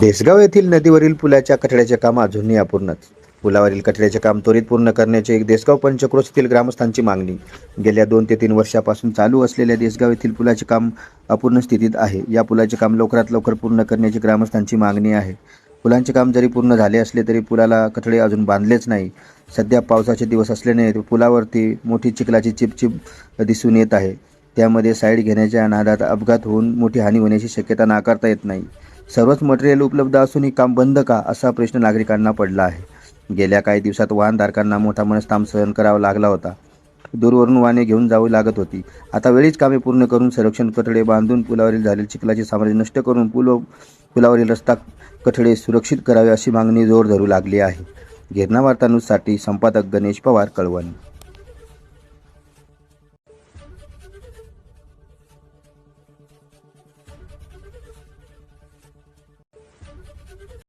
देसगाव येथील नदीवरील पुलाच्या कठड्याचे काम अजूनही अपूर्णच. पुलावरील कठड्याचे काम त्वरित पूर्ण करण्याची एक देसगाव पंचक्रोश येथील ग्रामस्थांची मागणी. गेल्या दोन ते तीन वर्षापासून चालू असलेल्या देसगाव येथील पुलाचे काम अपूर्ण स्थितीत आहे. या पुलाचे काम लवकरात लवकर पूर्ण करण्याची ग्रामस्थांची मागणी आहे. पुलांचे काम जरी पूर्ण झाले असले तरी पुलाला कठडे अजून बांधलेच नाही. सध्या पावसाचे दिवस असल्याने पुलावरती मोठी चिखलाची चिपचिप दिसून येत आहे. त्यामध्ये साईड घेण्याच्या नादात अपघात होऊन मोठी हानी होण्याची शक्यता नाकारता येत नाही. सर्वच मटेरियल उपलब्ध असूनही काम बंद का असा प्रश्न नागरिकांना पडला आहे. गेल्या काही दिवसात वाहनधारकांना मोठा मनस्ताम सहन करावा लागला होता. दूरवरून वाहने घेऊन जावी लागत होती. आता वेळीच कामे पूर्ण करून संरक्षण कठडे बांधून पुलावरील झालेली चिखलाची साम्राज्य नष्ट करून पुल पुलावरील रस्ता कठडे सुरक्षित करावे अशी मागणी जोर धरू लागली आहे. गिरणा वार्तानुसाठी संपादक गणेश पवार कळवण.